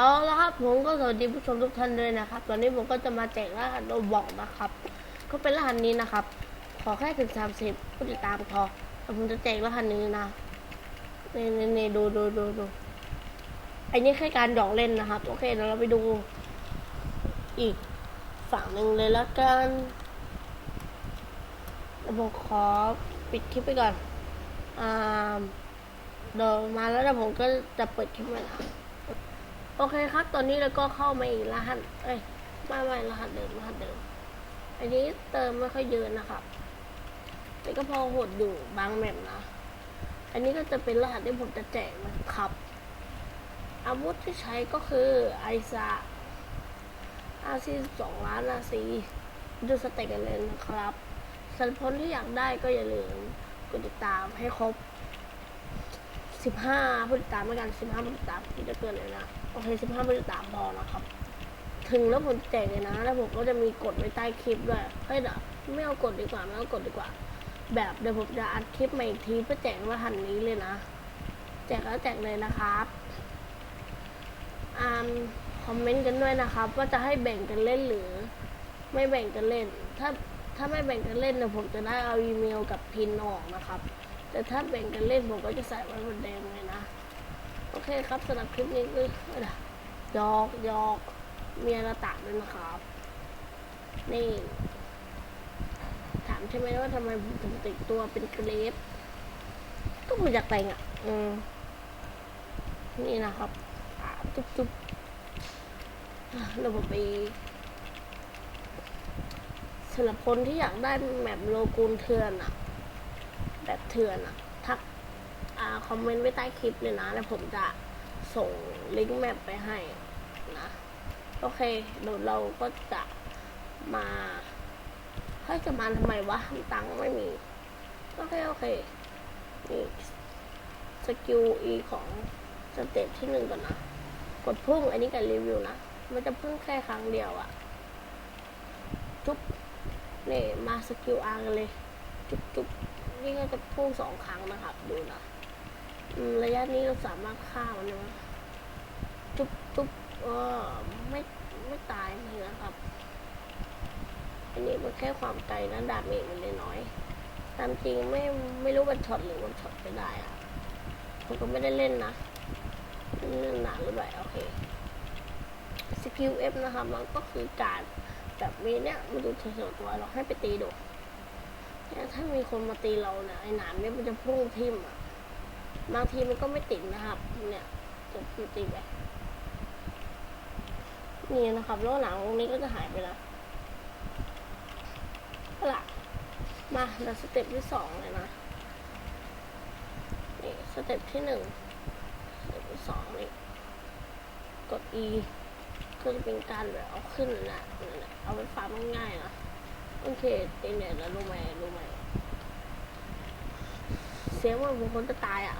เอาละครับผมก็สวัสดีผู้ชมทุกท่านด้วยนะครับ ตอนนี้ผมก็จะมาแจกรหัสโรบอกนะครับ ก็เป็นรหัสนี้นะครับ ขอแค่ถึงสามสิบผู้ติดตามพอแล้วผมจะแจกรหัสนี้นะนี่นี่นี่ดูดูดูดูอันนี้แค่การหยอกเล่นนะครับ โอเคเดี๋ยวเราไปดู อีกฝั่งหนึ่งเลยล้วกันเดี๋ยวผมขอปิดคลิปไปก่อนอ่าเดี๋ยวมาแล้วเดี๋ยวผมก็จะเปิดคลิปใหม่นะ โอเคครับ ตอนนี้เราก็เข้ามาอีกรหัส เอ้ย ไม่ไม่รหัสเดิมรหัสเดิม อันนี้เติมไม่ค่อยเยอะนะครับแต่ก็พอหดอยู่บางแมปนะ อันนี้ก็จะเป็นรหัสที่ผมจะแจกนะครับ อาวุธที่ใช้ก็คือไอซาอาซีสองล้านอาซีดูสเต็กกันเลยนะครับสำหรับคนที่อยากได้ก็อย่าลืมกดติดตามให้ครบ สิบห้าผู้ติดตามแล้วกันสิบห้าผู้ติดตามที่จะเกินเลยนะ โอเคสิบห้าผู้ติดตามพอนะครับ ถึงแล้วผมแจกเลยนะ แล้วผมก็จะมีกดไว้ใต้คลิปด้วยเฮ้ยเดี๋ยวไม่เอากดดีกว่าไม่เอากดดีกว่า แบบเดี๋ยวผมจะอัดคลิปใหม่อีกทีเพื่อแจกรหัสนี้เลยนะ แจกแล้วแจกเลยนะครับอ่านคอมเมนต์กันด้วยนะครับ ว่าจะให้แบ่งกันเล่นหรือ ไม่แบ่งกันเล่น ถ้าถ้าไม่แบ่งกันเล่นเนี่ยผมจะได้เอาอีเมลกับพินออกนะครับ แต่ถ้าแบ่งกันเล่นผมก็จะใส่ไว้บนเดิมเลยนะ โอเคครับสำหรับคลิปนี้ก็ยอกยอกเมียระตะด้วยนะครับ นี่ ถามใช่ไหมว่าทำไมผมถึงติดตัวเป็นเกรฟก็ผมอยากแต่งอะ อืม นี่นะครับจุ๊บจุ๊บอะเราไปสำหรับคนที่อยากได้แมปโลกูนเถื่อนอะ แบบเถื่อนอะทักอ่าคอมเมนต์ไว้ใต้คลิปเลยนะแล้วผมจะส่งลิงก์แมปไปให้นะ โอเคเดี๋ยวเราก็จะมาเฮ้ยจะมาทำไมวะตังค์ไม่มี โอเค โอเค นี่สกิลอีของสเต็ปที่หนึ่งก่อนนะ กดพุ่งอันนี้กับรีวิวนะ มันจะพุ่งแค่ครั้งเดียวอะจุ๊บนี่มาสกิลอาร์กันเลย จุ๊บจุ๊บ นี่ก็จะพุ่งสองครั้งนะครับ ดูนะระยะนี้เราสามารถฆ่ามันได้จุ๊บจุ๊บเออไม่ไม่ตายเลยนะครับ อันนี้มันแค่ความไกลนะดาเมจมันเลยน้อย ตามจริงไม่ไม่รู้วันช็อตหรือวันช็อตไม่ได้อะผมก็ไม่ได้เล่นนะเล่นนานหรือเปล่าโอเคสกิลเอฟนะครับ มันก็คือการแบบนี้เนี่ยมันดูเฉยๆตัวเราให้ไปตีดู เนี่ยถ้ามีคนมาตีเราเนี่ยไอ้หนามเนี่ยมันจะพุ่งทิ่มอะ บางทีมันก็ไม่ติดนะครับ เนี่ยจะตีไปนี่นะครับแล้วหนังตรงนี้ก็จะหายไปแล้วเอาล่ะมาเราสเต็ปที่สองเลยนะนี่สเต็ปที่หนึ่งสเต็ปที่สองนี่กด E ก็จะเป็นการแบบเอาขึ้นนะนั่นแหละเอาไปฟาร์มง่ายๆนะ โอเคเองเนี่ยแล้วรู้ไหมรู้ไหมเสียงว่าบางคนจะตายอะ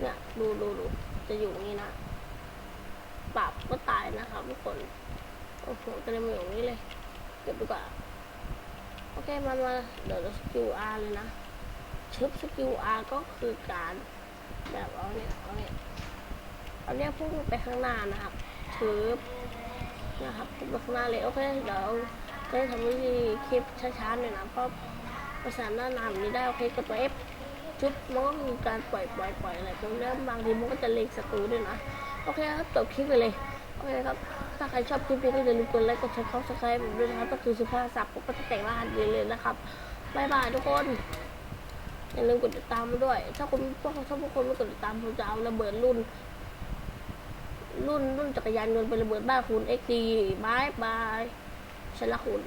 เนี่ยดูดูดูจะอยู่นี่นะปรับก็ตายนะครับทุกคนโอ้โหจะได้มาอยู่นี่เลยเก็บดีกว่าโอเคมามาเดี๋ยวเราสกิลอาร์เลยนะชึบสกิลอาร์ก็คือการแบบเอาเนี่ยเอาเนี่ยเอาเนี่ยพุ่งไปข้างหน้านะครับชึบนะครับผมไปข้างหน้าเลยโอเคเดี๋ยว จะทำวิธีคลิปช้าๆหน่อยนะเพราะประสานหน้านามนี้ได้โอเคกดตัว F จุ๊บมันก็มีการปล่อยปล่อยปล่อยอะไรตรงนี้บางทีมันก็จะเล็งศัตรูด้วยนะโอเคครับจบคลิปไปเลยโอเคครับถ้าใครชอบคลิปนี้ก็อย่าลืมกดไลค์กดแชร์เข้าสไครป์ด้วยนะครับก็คือสุภาพสับผมก็จะแต่งรหัสเลยนะครับบายบายทุกคนอย่าลืมกดติดตามมาด้วย ถ้าคุณพวกถ้าพวกคนไม่กดติดตามผมจะเอาระเบิดรุ่น รุ่นรุ่นจักรยานยนต์ไประเบิดบ้านคุณเอ็กดีบายบาย ฉันละคุณ